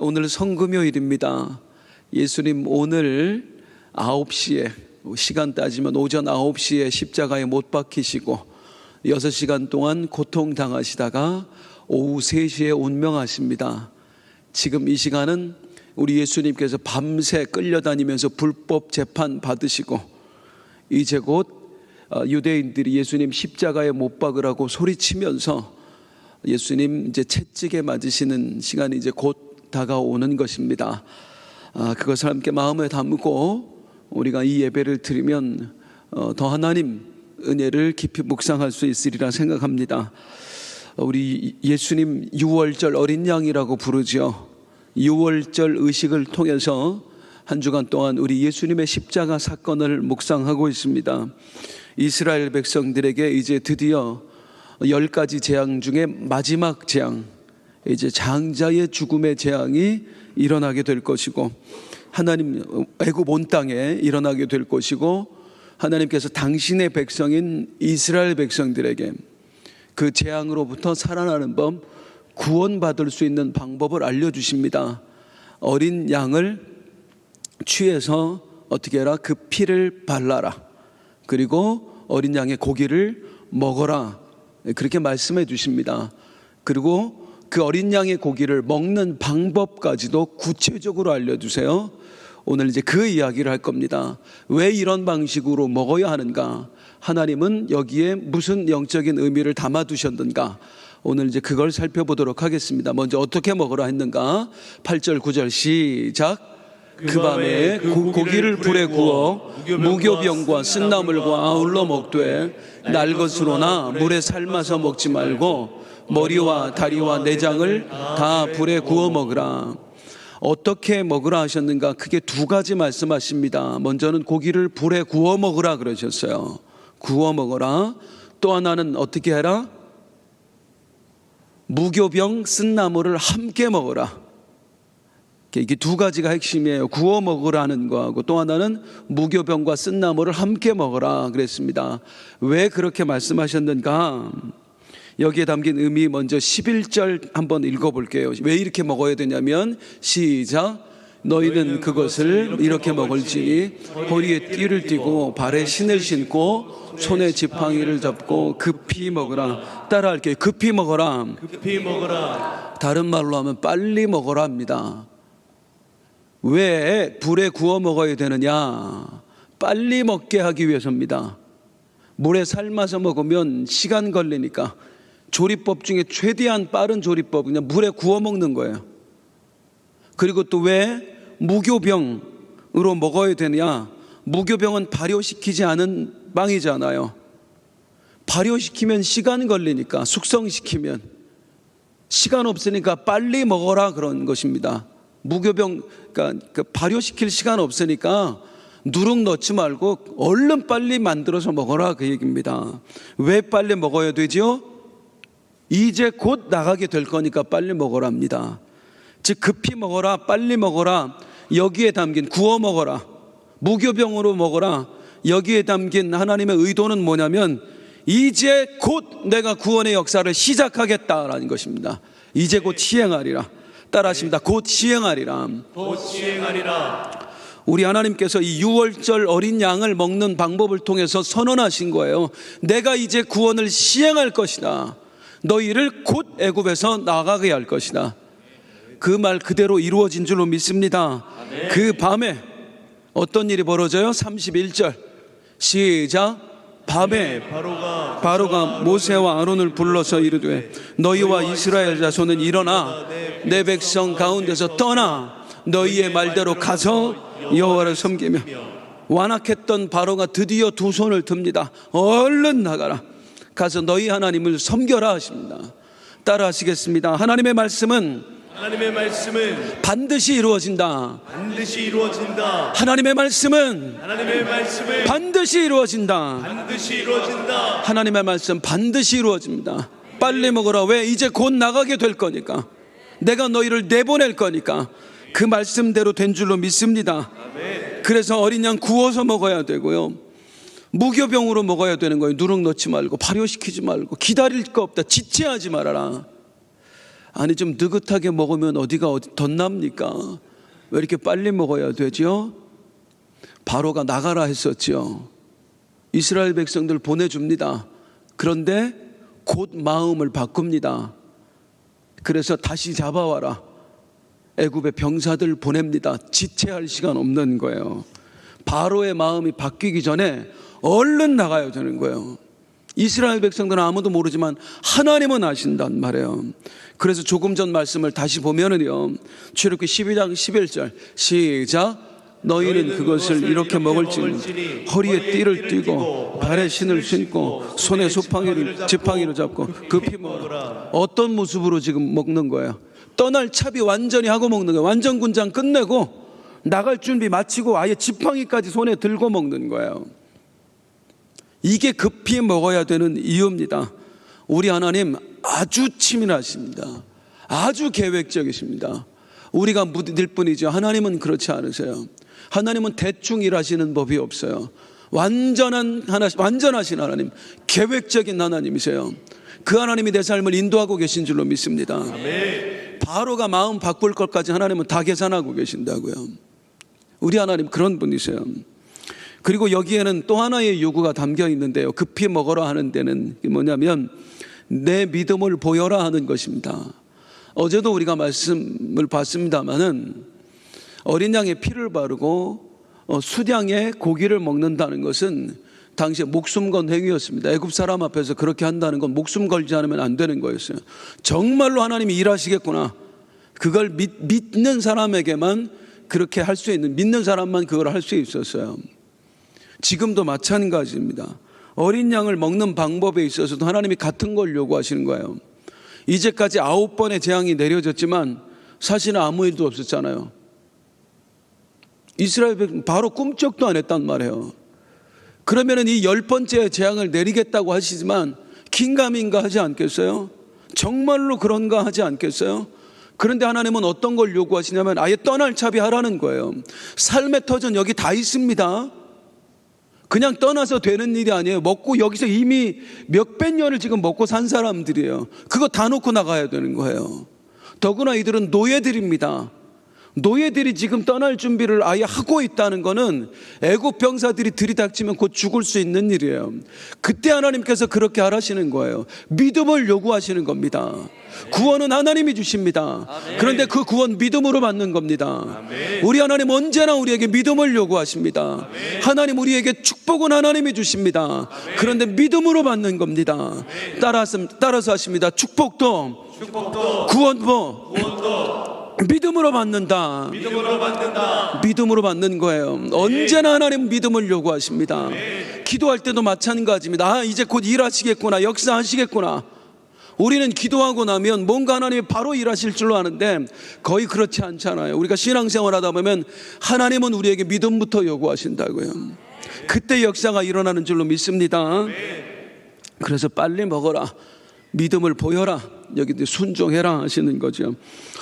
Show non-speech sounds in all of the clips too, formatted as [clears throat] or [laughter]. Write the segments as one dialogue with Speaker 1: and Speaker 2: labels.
Speaker 1: 오늘 성금요일입니다. 예수님 오늘 9시에 시간 따지면 오전 9시에 십자가에 못 박히시고 6시간 동안 고통 당하시다가 오후 3시에 운명하십니다. 지금 이 시간은 우리 예수님께서 밤새 끌려다니면서 불법 재판 받으시고 이제 곧 어, 유대인들이 예수님 십자가에 못 박으라고 소리치면서 예수님 이제 채찍에 맞으시는 시간이 이제 곧 다가오는 것입니다. 아, 그것을 함께 마음에 담고 우리가 이 예배를 드리면 어, 더 하나님 은혜를 깊이 묵상할 수 있으리라 생각합니다. 어, 우리 예수님 유월절 어린 양이라고 부르죠. 유월절 의식을 통해서 한 주간 동안 우리 예수님의 십자가 사건을 묵상하고 있습니다. 이스라엘 백성들에게 이제 드디어 열 가지 재앙 중에 마지막 재앙, 이제 장자의 죽음의 재앙이 일어나게 될 것이고 하나님 애굽 온 땅에 일어나게 될 것이고 하나님께서 당신의 백성인 이스라엘 백성들에게 그 재앙으로부터 살아나는 법, 구원받을 수 있는 방법을 알려 주십니다. 어린 양을 취해서 어떻게 해라? 그 피를 발라라. 그리고 어린 양의 고기를 먹어라. 그렇게 말씀해 주십니다. 그리고 그 어린 양의 고기를 먹는 방법까지도 구체적으로 알려주세요. 오늘 이제 그 이야기를 할 겁니다. 왜 이런 방식으로 먹어야 하는가? 하나님은 여기에 무슨 영적인 의미를 담아 두셨는가? 오늘 이제 그걸 살펴보도록 하겠습니다. 먼저 어떻게 먹으라 했는가? 8절, 9절 시작. 그 밤에 고- 고기를 불에 구워 무교병과 쓴나물과 아울러 먹되 날 것으로나 물에 삶아서 먹지 말고 머리와 다리와 내장을 다 불에 구워 먹으라. 어떻게 먹으라 하셨는가? 크게 두 가지 말씀하십니다. 먼저는 고기를 불에 구워 먹으라 그러셨어요. 구워 먹어라. 또 하나는 어떻게 해라? 무교병 쓴 나물을 함께 먹어라. 이게 두 가지가 핵심이에요. 구워 먹으라는 거하고 또 하나는 무교병과 쓴 나물을 함께 먹어라 그랬습니다. 왜 그렇게 말씀하셨는가? 여기에 담긴 의미 먼저 11절 한번 읽어볼게요. 왜 이렇게 먹어야 되냐면 시작. 너희는 그것을 이렇게 먹을지 허리에 띠를 띠고 발에 신을 신고 손에 지팡이를 잡고 급히 먹으라. 따라할게요. 급히 먹어라.
Speaker 2: 급히 먹어라.
Speaker 1: 다른 말로 하면 빨리 먹어라 합니다. 왜 불에 구워 먹어야 되느냐? 빨리 먹게 하기 위해서입니다. 물에 삶아서 먹으면 시간 걸리니까 조리법 중에 최대한 빠른 조리법 그냥 물에 구워 먹는 거예요. 그리고 또 왜 무교병으로 먹어야 되느냐? 무교병은 발효시키지 않은 빵이잖아요. 발효시키면 시간 걸리니까 숙성시키면 시간 없으니까 빨리 먹어라 그런 것입니다. 무교병 그러니까 그 발효시킬 시간 없으니까 누룩 넣지 말고 얼른 빨리 만들어서 먹어라 그 얘기입니다. 왜 빨리 먹어야 되지요? 이제 곧 나가게 될 거니까 빨리 먹어랍니다. 즉 급히 먹어라, 빨리 먹어라. 여기에 담긴 구워 먹어라. 무교병으로 먹어라. 여기에 담긴 하나님의 의도는 뭐냐면 이제 곧 내가 구원의 역사를 시작하겠다라는 것입니다. 이제 곧 시행하리라. 따라하십니다. 곧 시행하리라.
Speaker 2: 곧 시행하리라.
Speaker 1: 우리 하나님께서 이 6월절 어린 양을 먹는 방법을 통해서 선언하신 거예요. 내가 이제 구원을 시행할 것이다. 너희를 곧 애굽에서 나가게 할 것이다. 그 말 그대로 이루어진 줄로 믿습니다. 그 밤에 어떤 일이 벌어져요? 31절. 시작. 밤에
Speaker 2: 바로가
Speaker 1: 바로가 모세와 아론을 불러서 이르되 너희와 이스라엘 자손은 일어나 내 백성 가운데서 떠나 너희의 말대로 가서 여호와를 섬기며 완악했던 바로가 드디어 두 손을 듭니다. 얼른 나가라. 가서 너희 하나님을 섬겨라 하십니다. 따라하시겠습니다. 하나님의 말씀은
Speaker 2: 하나님의 말씀은
Speaker 1: 반드시 이루어진다.
Speaker 2: 반드시 이루어진다.
Speaker 1: 하나님의 말씀은
Speaker 2: 하나님의 말씀은
Speaker 1: 반드시 이루어진다.
Speaker 2: 반드시 이루어진다.
Speaker 1: 하나님의 말씀 반드시 이루어집니다. 빨리 먹어라. 왜? 이제 곧 나가게 될 거니까. 내가 너희를 내보낼 거니까. 그 말씀대로 된 줄로 믿습니다. 그래서 어린 양 구워서 먹어야 되고요. 무교병으로 먹어야 되는 거예요. 누룩 넣지 말고 발효시키지 말고 기다릴 거 없다. 지체하지 말아라. 아니 좀 느긋하게 먹으면 어디가 어디 덧납니까? 왜 이렇게 빨리 먹어야 되죠? 바로가 나가라 했었지요. 이스라엘 백성들 보내줍니다. 그런데 곧 마음을 바꿉니다. 그래서 다시 잡아와라. 애굽의 병사들 보냅니다. 지체할 시간 없는 거예요. 바로의 마음이 바뀌기 전에 얼른 나가야 되는 거예요. 이스라엘 백성들은 아무도 모르지만 하나님은 아신단 말이에요. 그래서 조금 전 말씀을 다시 보면은요. 출애굽기 12장 11절 시작 너희는 그것을 이렇게 먹을지니 허리에 띠를 띠고 발에 신을 신고 손에 소팡이를 지팡이를 잡고 급히 먹어라. 어떤 모습으로 지금 먹는 거예요? 떠날 차비 완전히 하고 먹는 거예요. 완전 군장 끝내고 나갈 준비 마치고 아예 지팡이까지 손에 들고 먹는 거예요. 이게 급히 먹어야 되는 이유입니다. 우리 하나님 아주 치밀하십니다. 아주 계획적이십니다. 우리가 무딜 뿐이죠. 하나님은 그렇지 않으세요. 하나님은 대충 일하시는 법이 없어요. 완전한 하나, 완전하신 하나님, 계획적인 하나님이세요. 그 하나님이 내 삶을 인도하고 계신 줄로 믿습니다. 바로가 마음 바꿀 것까지 하나님은 다 계산하고 계신다고요. 우리 하나님 그런 분이세요. 그리고 여기에는 또 하나의 요구가 담겨 있는데요. 급히 먹어라 하는 데는 뭐냐면 내 믿음을 보여라 하는 것입니다. 어제도 우리가 말씀을 봤습니다마는 어린 양의 피를 바르고 어, 수량의 고기를 먹는다는 것은 당시에 목숨 건 행위였습니다. 애굽 사람 앞에서 그렇게 한다는 건 목숨 걸지 않으면 안 되는 거였어요. 정말로 하나님이 일하시겠구나. 그걸 믿, 믿는 사람에게만 그렇게 할 수 있는 믿는 사람만 그걸 할 수 있었어요. 지금도 마찬가지입니다. 어린 양을 먹는 방법에 있어서도 하나님이 같은 걸 요구하시는 거예요. 이제까지 아홉 번의 재앙이 내려졌지만 사실은 아무 일도 없었잖아요. 이스라엘 바로 꿈쩍도 안 했단 말이에요. 그러면은 이 열 번째 재앙을 내리겠다고 하시지만 긴가민가 하지 않겠어요? 정말로 그런가 하지 않겠어요? 그런데 하나님은 어떤 걸 요구하시냐면 아예 떠날 차비 하라는 거예요. 삶의 터전 여기 다 있습니다. 그냥 떠나서 되는 일이 아니에요. 먹고 여기서 이미 몇백 년을 지금 먹고 산 사람들이에요. 그거 다 놓고 나가야 되는 거예요. 더구나 이들은 노예들입니다. 노예들이 지금 떠날 준비를 아예 하고 있다는 것은 애국 병사들이 들이닥치면 곧 죽을 수 있는 일이에요. 그때 하나님께서 그렇게 하라시는 거예요. 믿음을 요구하시는 겁니다. 구원은 하나님이 주십니다. 그런데 그 구원 믿음으로 받는 겁니다. 우리 하나님 언제나 우리에게 믿음을 요구하십니다. 하나님 우리에게 축복은 하나님이 주십니다. 그런데 믿음으로 받는 겁니다. 따라서, 따라서 하십니다. 축복도, 구원도, 믿음으로 받는다.
Speaker 2: 믿음으로 받는다.
Speaker 1: 믿음으로 받는 거예요. 언제나 하나님 믿음을 요구하십니다. 기도할 때도 마찬가지입니다. 아, 이제 곧 일하시겠구나. 역사하시겠구나. 우리는 기도하고 나면 뭔가 하나님이 바로 일하실 줄로 아는데 거의 그렇지 않잖아요. 우리가 신앙생활 하다 보면 하나님은 우리에게 믿음부터 요구하신다고요. 그때 역사가 일어나는 줄로 믿습니다. 그래서 빨리 먹어라. 믿음을 보여라. 여기 순종해라 하시는 거죠.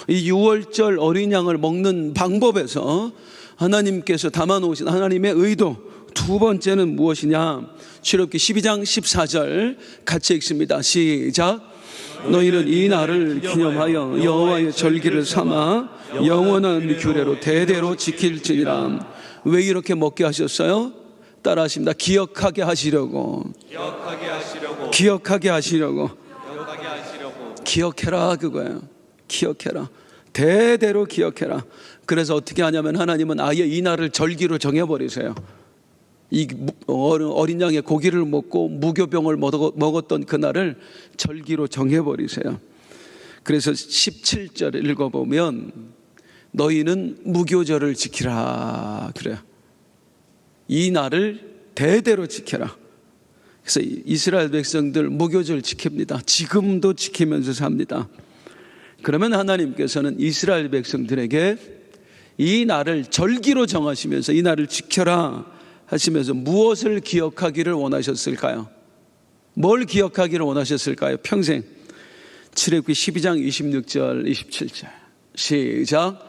Speaker 1: 이 6월절 어린 양을 먹는 방법에서 하나님께서 담아 놓으신 하나님의 의도 두 번째는 무엇이냐? 출애굽기 12장 14절 같이 읽습니다. 시작. 너희는 이 날을 기념하여 여호와의 절기를 삼아 영원한 규례로 대대로 지킬지니라. 왜 이렇게 먹게 하셨어요? 따라하십니다. 기억하게 하시려고.
Speaker 2: 기억하게 하시려고.
Speaker 1: 기억하게 하시려고. 기억해라 그거예요. 기억해라. 대대로 기억해라. 그래서 어떻게 하냐면 하나님은 아예 이 날을 절기로 정해버리세요. 이 무- 어린 양의 고기를 먹고 무교병을 먹었- 먹었던 그날을 절기로 정해버리세요. 그래서 17절 읽어보면 너희는 무교절을 지키라 그래요. 이 날을 대대로 지켜라. 그래서 이- 이스라엘 백성들 무교절 지킵니다. 지금도 지키면서 삽니다. 그러면 하나님께서는 이스라엘 백성들에게 이 날을 절기로 정하시면서 이 날을 지켜라 하시면서 무엇을 기억하기를 원하셨을까요? 뭘 기억하기를 원하셨을까요? 평생. 출애굽기 12장 26절 27절 시작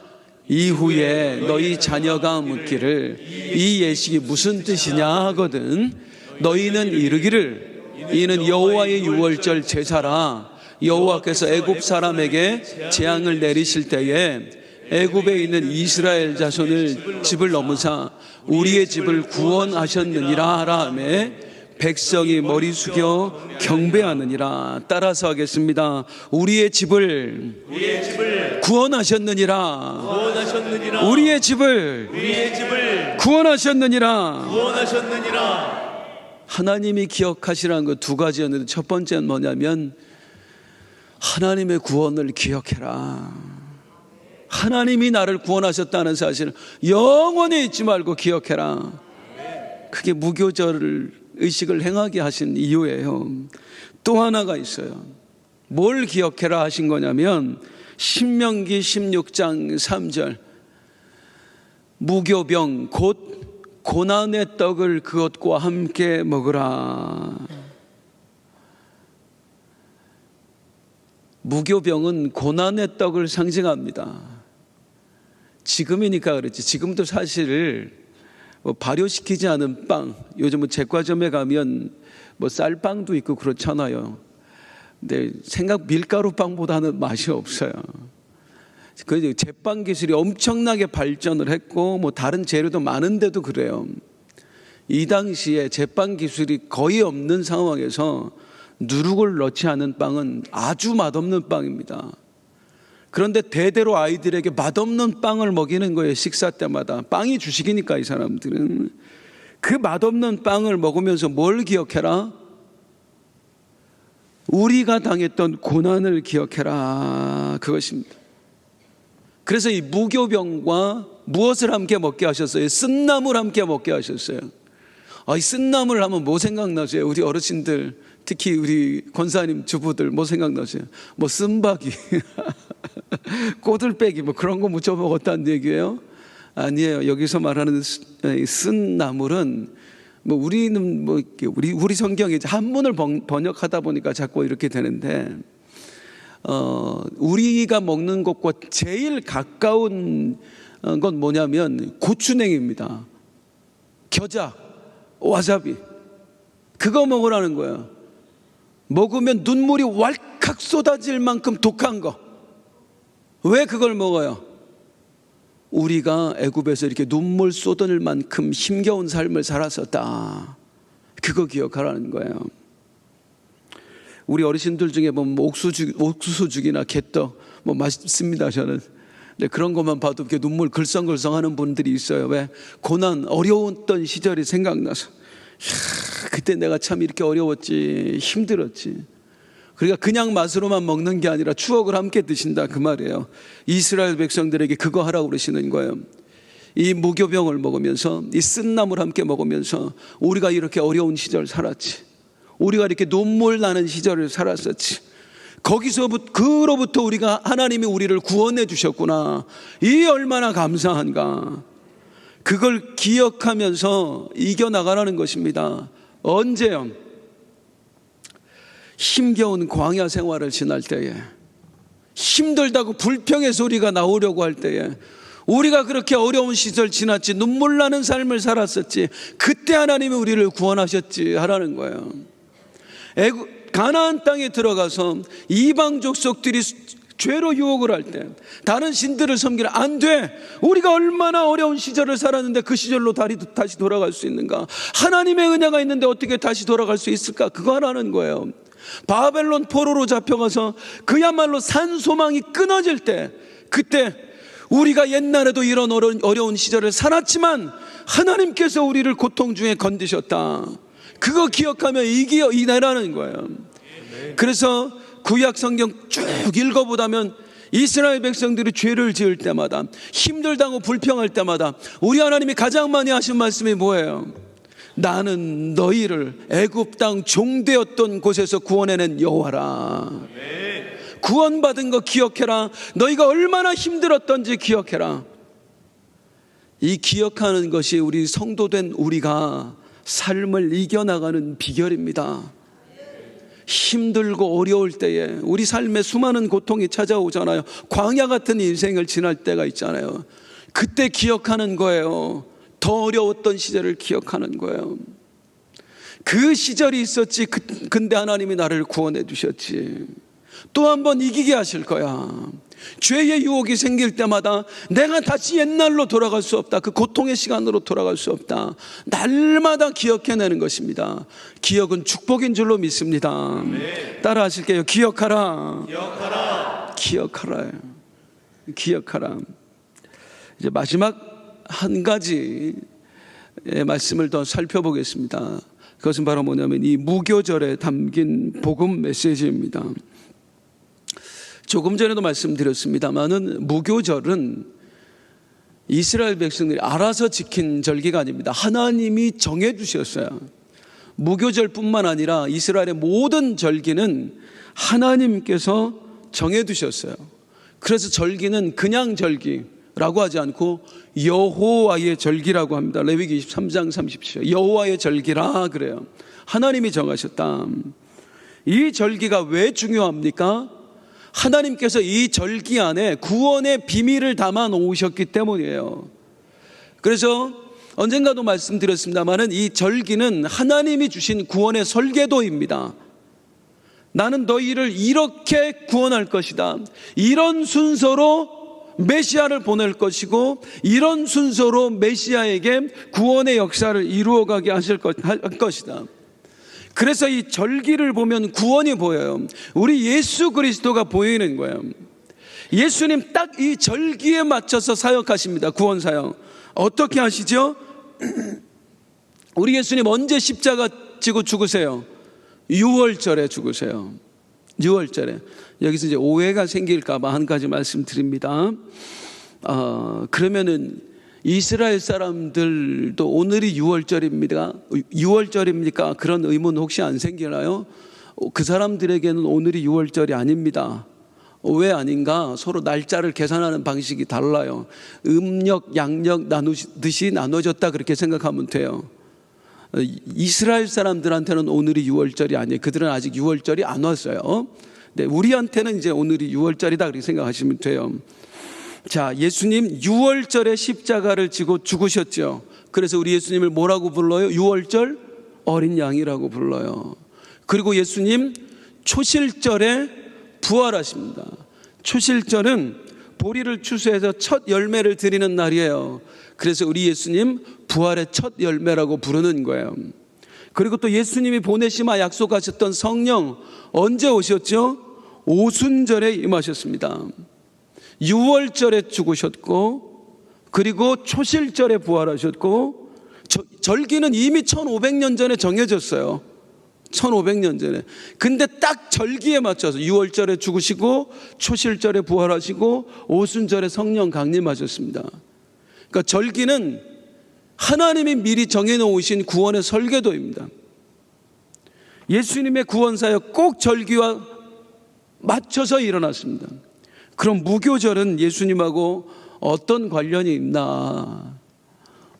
Speaker 1: 이후에 너희 자녀가 묻기를 이 예식이 무슨 뜻이냐 하거든 너희는 이르기를 이는 여호와의 유월절 제사라 여호와께서 애굽 사람에게 재앙을 내리실 때에 애굽에 있는 이스라엘 자손을 집을 넘으사 우리의 집을 구원하셨느니라 하라 하매 백성이 머리 숙여 경배하느니라 따라서 하겠습니다. 우리의 집을
Speaker 2: 우리의 집을
Speaker 1: 구원하셨느니라.
Speaker 2: 구원하셨느니라
Speaker 1: 우리의 집을
Speaker 2: 우리의 집을
Speaker 1: 구원하셨느니라.
Speaker 2: 구원하셨느니라
Speaker 1: 하나님이 기억하시라는 거두 가지였는데 첫 번째는 뭐냐면 하나님의 구원을 기억해라. 하나님이 나를 구원하셨다는 사실을 영원히 잊지 말고 기억해라. 그게 무교절 의식을 행하게 하신 이유예요. 또 하나가 있어요. 뭘 기억해라 하신 거냐면 신명기 16장 3절 무교병 곧 고난의 떡을 그것과 함께 먹으라. 무교병은 고난의 떡을 상징합니다. 지금이니까 그렇지. 지금도 사실 뭐 발효시키지 않은 빵, 요즘은 뭐 제과점에 가면 뭐 쌀빵도 있고 그렇잖아요. 근데 생각 밀가루 빵보다는 맛이 없어요. 그 제빵 기술이 엄청나게 발전을 했고 뭐 다른 재료도 많은데도 그래요. 이 당시에 제빵 기술이 거의 없는 상황에서 누룩을 넣지 않은 빵은 아주 맛없는 빵입니다. 그런데 대대로 아이들에게 맛없는 빵을 먹이는 거예요. 식사 때마다. 빵이 주식이니까 이 사람들은. 그 맛없는 빵을 먹으면서 뭘 기억해라? 우리가 당했던 고난을 기억해라. 그것입니다. 그래서 이 무교병과 무엇을 함께 먹게 하셨어요? 쓴나물 함께 먹게 하셨어요. 아, 이 쓴나물 하면 뭐 생각나세요? 우리 어르신들, 특히 우리 권사님 주부들 뭐 생각나세요? 뭐 쓴박이, [laughs] 꼬들빼기 뭐 그런 거 무쳐 먹었다는 얘기예요? 아니에요. 여기서 말하는 쓴 나물은 뭐 우리는 뭐 우리 우리 성경에 한문을 번- 번역하다 보니까 자꾸 이렇게 되는데 어 우리가 먹는 것과 제일 가까운 어, 건 뭐냐면 고추냉입니다. 겨자, 와사비 그거 먹으라는 거예요. 먹으면 눈물이 왈칵 쏟아질 만큼 독한 거. 왜 그걸 먹어요? 우리가 애굽에서 이렇게 눈물 쏟을 만큼 힘겨운 삶을 살았었다. 그거 기억하라는 거예요. 우리 어르신들 중에 보면 뭐 옥수죽, 옥수수죽이나 개떡 뭐 맛있습니다 저는. 근데 그런 것만 봐도 이렇게 눈물 글썽글썽하는 분들이 있어요. 왜 고난 어려웠던 시절이 생각나서. 그때 내가 참 이렇게 어려웠지 힘들었지. 그러니까 그냥 맛으로만 먹는 게 아니라 추억을 함께 드신다 그 말이에요. 이스라엘 백성들에게 그거 하라고 그러시는 거예요. 이 무교병을 먹으면서 이 쓴나물 함께 먹으면서 우리가 이렇게 어려운 시절 살았지. 우리가 이렇게 눈물 나는 시절을 살았었지. 거기서부터 그로부터 우리가 하나님이 우리를 구원해 주셨구나. 이 얼마나 감사한가. 그걸 기억하면서 이겨 나가라는 것입니다. 언제요? 힘겨운 광야 생활을 지날 때에 힘들다고 불평의 소리가 나오려고 할 때에 우리가 그렇게 어려운 시절 지났지 눈물 나는 삶을 살았었지 그때 하나님이 우리를 구원하셨지 하라는 거예요. 가나안 땅에 들어가서 이방 족속들이 죄로 유혹을 할 때 다른 신들을 섬기는 안 돼. 우리가 얼마나 어려운 시절을 살았는데 그 시절로 다시 돌아갈 수 있는가? 하나님의 은혜가 있는데 어떻게 다시 돌아갈 수 있을까? 그거 하라는 거예요. 바벨론 포로로 잡혀가서 그야말로 산 소망이 끊어질 때 그때 우리가 옛날에도 이런 어려운 시절을 살았지만 하나님께서 우리를 고통 중에 건드셨다. 그거 기억하면 이기어 이내라는 거예요. 그래서 구약 성경 쭉 읽어보다면 이스라엘 백성들이 죄를 지을 때마다 힘들다고 불평할 때마다 우리 하나님이 가장 많이 하신 말씀이 뭐예요? 나는 너희를 애굽 땅 종되었던 곳에서 구원해낸 여호와라. 구원받은 거 기억해라. 너희가 얼마나 힘들었던지 기억해라. 이 기억하는 것이 우리 성도된 우리가 삶을 이겨나가는 비결입니다. 힘들고 어려울 때에 우리 삶에 수많은 고통이 찾아오잖아요. 광야 같은 인생을 지날 때가 있잖아요. 그때 기억하는 거예요. 더 어려웠던 시절을 기억하는 거예요. 그 시절이 있었지. 그- 근데 하나님이 나를 구원해 주셨지. 또 한 번 이기게 하실 거야. 죄의 유혹이 생길 때마다 내가 다시 옛날로 돌아갈 수 없다. 그 고통의 시간으로 돌아갈 수 없다. 날마다 기억해내는 것입니다. 기억은 축복인 줄로 믿습니다. 따라 하실게요. 기억하라.
Speaker 2: 기억하라.
Speaker 1: 기억하라. 기억하라. 이제 마지막 한 가지 말씀을 더 살펴보겠습니다. 그것은 바로 뭐냐면 이 무교절에 담긴 복음 메시지입니다. 조금 전에도 말씀드렸습니다만은 무교절은 이스라엘 백성들이 알아서 지킨 절기가 아닙니다. 하나님이 정해 주셨어요. 무교절뿐만 아니라 이스라엘의 모든 절기는 하나님께서 정해 두셨어요. 그래서 절기는 그냥 절기라고 하지 않고 여호와의 절기라고 합니다. 레위기 23장 30절. 여호와의 절기라 그래요. 하나님이 정하셨다. 이 절기가 왜 중요합니까? 하나님께서 이 절기 안에 구원의 비밀을 담아 놓으셨기 때문이에요. 그래서 언젠가도 말씀드렸습니다만은 이 절기는 하나님이 주신 구원의 설계도입니다. 나는 너희를 이렇게 구원할 것이다. 이런 순서로 메시아를 보낼 것이고 이런 순서로 메시아에게 구원의 역사를 이루어가게 하실 것, 할 것이다. 그래서 이 절기를 보면 구원이 보여요. 우리 예수 그리스도가 보이는 거예요. 예수님 딱 이 절기에 맞춰서 사역하십니다. 구원 사역. 어떻게 하시죠? [clears throat] 우리 예수님 언제 십자가 지고 죽으세요? 6월절에 죽으세요. 6월절에. 여기서 이제 오해가 생길까봐 한 가지 말씀드립니다. 어, 그러면은 이스라엘 사람들도 오늘이 6월절입니다. 6월절입니까? 그런 의문 혹시 안 생기나요? 그 사람들에게는 오늘이 6월절이 아닙니다. 왜 아닌가? 서로 날짜를 계산하는 방식이 달라요. 음력, 양력 나누듯이 나눠졌다 그렇게 생각하면 돼요. 이스라엘 사람들한테는 오늘이 6월절이 아니에요. 그들은 아직 6월절이 안 왔어요. 네, 우리한테는 이제 오늘이 6월절이다 그렇게 생각하시면 돼요. 자, 예수님 6월절에 십자가를 지고 죽으셨죠. 그래서 우리 예수님을 뭐라고 불러요? 6월절 어린 양이라고 불러요. 그리고 예수님 초실절에 부활하십니다. 초실절은 보리를 추수해서 첫 열매를 드리는 날이에요. 그래서 우리 예수님 부활의 첫 열매라고 부르는 거예요. 그리고 또 예수님이 보내시마 약속하셨던 성령 언제 오셨죠? 오순절에 임하셨습니다. 6월절에 죽으셨고 그리고 초실절에 부활하셨고 저, 절기는 이미 1500년 전에 정해졌어요. 1500년 전에. 근데 딱 절기에 맞춰서 6월절에 죽으시고 초실절에 부활하시고 오순절에 성령 강림하셨습니다. 그러니까 절기는 하나님이 미리 정해 놓으신 구원의 설계도입니다. 예수님의 구원 사역 꼭 절기와 맞춰서 일어났습니다. 그럼 무교절은 예수님하고 어떤 관련이 있나?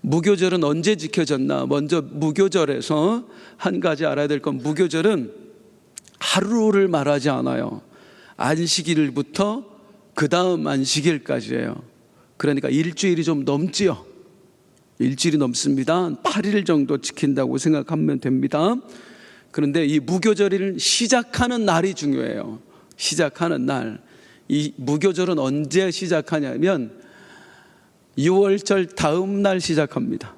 Speaker 1: 무교절은 언제 지켜졌나? 먼저 무교절에서 한 가지 알아야 될 건 무교절은 하루를 말하지 않아요. 안식일부터 그 다음 안식일까지예요. 그러니까 일주일이 좀 넘지요. 일주일이 넘습니다. 8일 정도 지킨다고 생각하면 됩니다. 그런데 이 무교절을 시작하는 날이 중요해요. 시작하는 날. 이 무교절은 언제 시작하냐면 6월절 다음 날 시작합니다.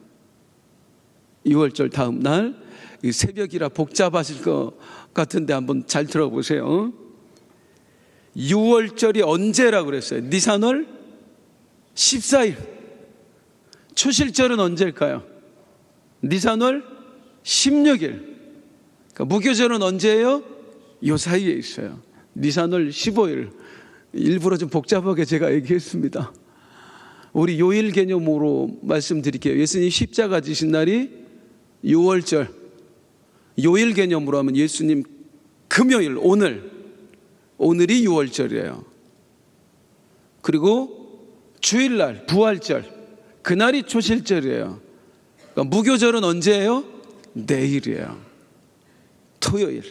Speaker 1: 6월절 다음 날 새벽이라 복잡하실 것 같은데 한번 잘 들어보세요. 6월절이 언제라고 그랬어요? 니산월 14일. 초실절은 언제일까요? 니산월 16일. 그러니까 무교절은 언제예요? 요 사이에 있어요. 니산월 15일. 일부러 좀 복잡하게 제가 얘기했습니다. 우리 요일 개념으로 말씀드릴게요. 예수님 십자가 지신 날이 6월절. 요일 개념으로 하면 예수님 금요일, 오늘. 오늘이 6월절이에요. 그리고 주일날, 부활절. 그날이 초실절이에요. 그러니까 무교절은 언제예요? 내일이에요. 토요일.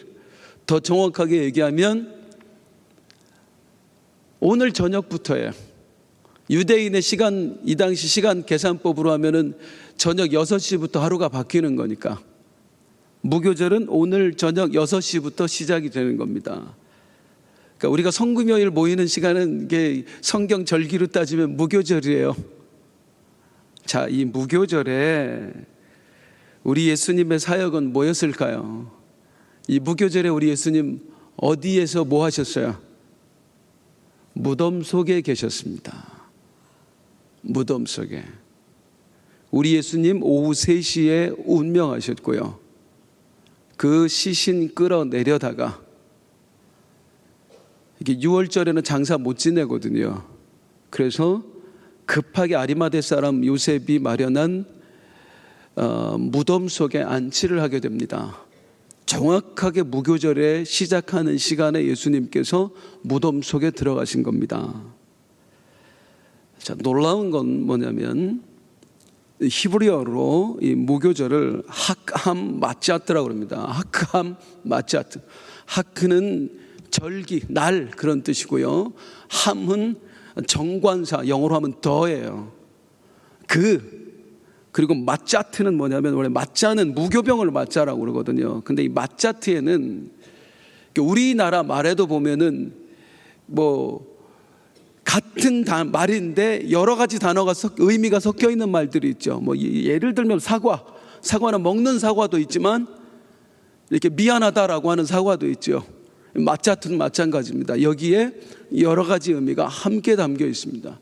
Speaker 1: 더 정확하게 얘기하면 오늘 저녁부터예요. 유대인의 시간, 이 당시 시간 계산법으로 하면은 저녁 6시부터 하루가 바뀌는 거니까. 무교절은 오늘 저녁 6시부터 시작이 되는 겁니다. 그러니까 우리가 성금요일 모이는 시간은 이게 성경 절기로 따지면 무교절이에요. 자, 이 무교절에 우리 예수님의 사역은 뭐였을까요? 이 무교절에 우리 예수님 어디에서 뭐 하셨어요? 무덤 속에 계셨습니다. 무덤 속에. 우리 예수님 오후 3시에 운명하셨고요. 그 시신 끌어내려다가 이게 6월절에는 장사 못 지내거든요. 그래서 급하게 아리마대 사람 요셉이 마련한 어, 무덤 속에 안치를 하게 됩니다. 정확하게 무교절에 시작하는 시간에 예수님께서 무덤 속에 들어가신 겁니다. 자, 놀라운 건 뭐냐면 히브리어로 이 무교절을 하크함 마짜트라고 합니다. 하크함 마짜트. 하크는 절기, 날 그런 뜻이고요. 함은 정관사, 영어로 하면 더예요. 그 그리고 마짜트는 뭐냐면 원래 마짜는 무교병을 마짜라고 그러거든요. 근데 이 마짜트에는 우리나라 말에도 보면은 뭐 같은 단- 말인데 여러 가지 단어가 섞, 의미가 섞여 있는 말들이 있죠. 뭐 예- 예를 들면 사과, 사과는 먹는 사과도 있지만 이렇게 미안하다라고 하는 사과도 있죠. 마짜트는 마찬가지입니다. 여기에 여러 가지 의미가 함께 담겨 있습니다.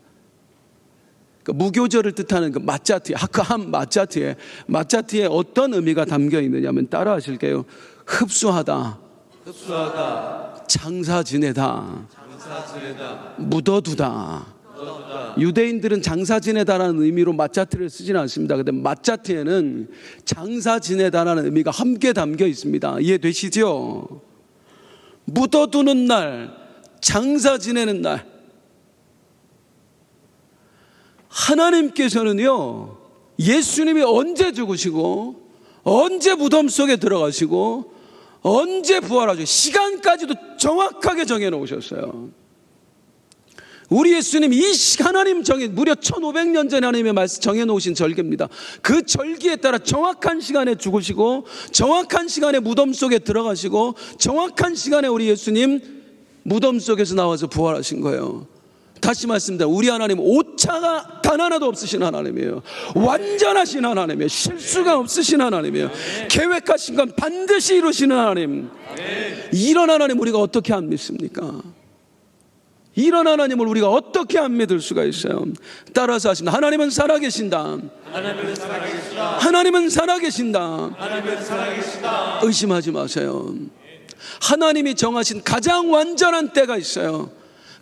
Speaker 1: 그러니까 무교절을 뜻하는 그 마짜트, 하크함 마짜트에 마짜트에 어떤 의미가 담겨 있느냐면 따라 하실게요. 흡수하다,
Speaker 2: 흡수하다
Speaker 1: 장사 지내다,
Speaker 2: 장사 지내다
Speaker 1: 묻어두다. 유대인들은 장사 지내다라는 의미로 마짜트를 쓰지는 않습니다. 근데 마짜트에는 장사 지내다라는 의미가 함께 담겨 있습니다. 이해되시죠? 묻어두는 날, 장사 지내는 날. 하나님께서는요, 예수님이 언제 죽으시고, 언제 무덤 속에 들어가시고, 언제 부활하시고, 시간까지도 정확하게 정해 놓으셨어요. 우리 예수님 이 시- 하나님 정해 무려 1500년 전에 하나님의 말씀 정해 놓으신 절기입니다. 그 절기에 따라 정확한 시간에 죽으시고 정확한 시간에 무덤 속에 들어가시고 정확한 시간에 우리 예수님 무덤 속에서 나와서 부활하신 거예요. 다시 말씀드립니다. 우리 하나님 오차가 단 하나도 없으신 하나님이에요. 완전하신 하나님이에요. 실수가 없으신 하나님이에요. 계획하신 건 반드시 이루시는 하나님. 이런 하나님 우리가 어떻게 안 믿습니까? 이런 하나님을 우리가 어떻게 안 믿을 수가 있어요? 따라서 하십니다. 하나님은 살아계신다.
Speaker 2: 하나님은 살아계시다
Speaker 1: 하나님은 살아계신다.
Speaker 2: 하나님은 살아계시다
Speaker 1: 의심하지 마세요. 하나님이 정하신 가장 완전한 때가 있어요.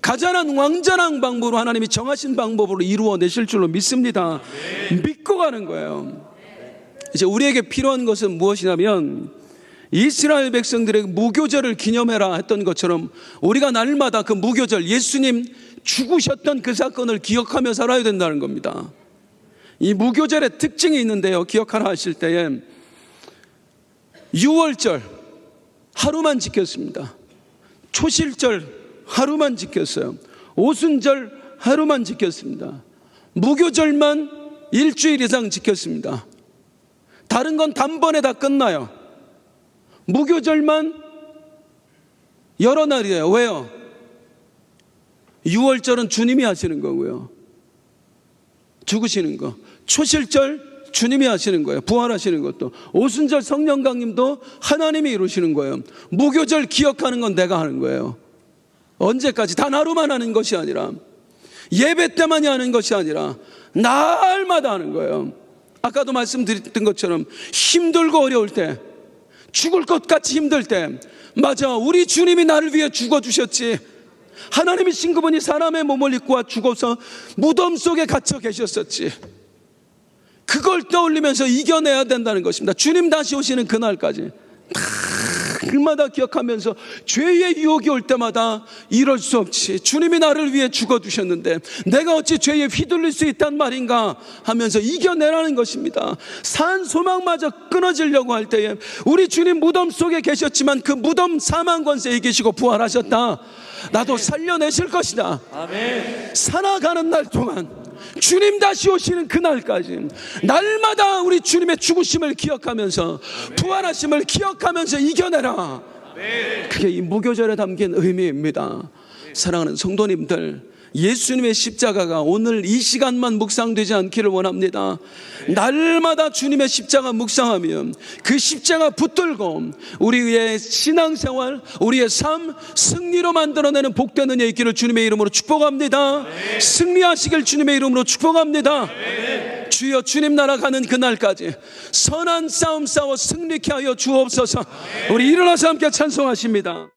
Speaker 1: 가장 완전한 방법으로 하나님이 정하신 방법으로 이루어내실 줄로 믿습니다. 믿고 가는 거예요. 이제 우리에게 필요한 것은 무엇이냐면 이스라엘 백성들에게 무교절을 기념해라 했던 것처럼 우리가 날마다 그 무교절 예수님 죽으셨던 그 사건을 기억하며 살아야 된다는 겁니다. 이 무교절의 특징이 있는데요. 기억하라 하실 때에 6월절 하루만 지켰습니다. 초실절 하루만 지켰어요. 오순절 하루만 지켰습니다. 무교절만 일주일 이상 지켰습니다. 다른 건 단번에 다 끝나요. 무교절만 여러 날이에요. 왜요? 6월절은 주님이 하시는 거고요. 죽으시는 거. 초실절 주님이 하시는 거예요. 부활하시는 것도. 오순절 성령 강림도 하나님이 이루시는 거예요. 무교절 기억하는 건 내가 하는 거예요. 언제까지? 단 하루만 하는 것이 아니라 예배 때만이 하는 것이 아니라 날마다 하는 거예요. 아까도 말씀드렸던 것처럼 힘들고 어려울 때 죽을 것 같이 힘들 때 맞아. 우리 주님이 나를 위해 죽어 주셨지. 하나님이 신그분이 사람의 몸을 입고 와 죽어서 무덤 속에 갇혀 계셨었지. 그걸 떠올리면서 이겨내야 된다는 것입니다. 주님 다시 오시는 그날까지 날마다 기억하면서 죄의 유혹이 올 때마다 이럴 수 없지. 주님이 나를 위해 죽어주셨는데 내가 어찌 죄에 휘둘릴 수 있단 말인가 하면서 이겨내라는 것입니다. 산 소망마저 끊어지려고 할 때에 우리 주님 무덤 속에 계셨지만 그 무덤 사망 권세에 계시고 부활하셨다. 나도 살려내실 것이다.
Speaker 2: 아멘
Speaker 1: 살아가는 날 동안 주님 다시 오시는 그날까지 날마다 우리 주님의 죽으심을 기억하면서 부활하심을 기억하면서 이겨내라. 그게 이 무교절에 담긴 의미입니다. 사랑하는 성도님들, 예수님의 십자가가 오늘 이 시간만 묵상되지 않기를 원합니다. 날마다 주님의 십자가 묵상하면 그 십자가 붙들고 우리의 신앙생활, 우리의 삶 승리로 만들어내는 복되는 예 있기를 주님의 이름으로 축복합니다. 승리하시길 주님의 이름으로 축복합니다. 주여 주님 나라 가는 그날까지 선한 싸움 싸워 승리케 하여 주옵소서. 우리 일어나서 함께 찬송하십니다.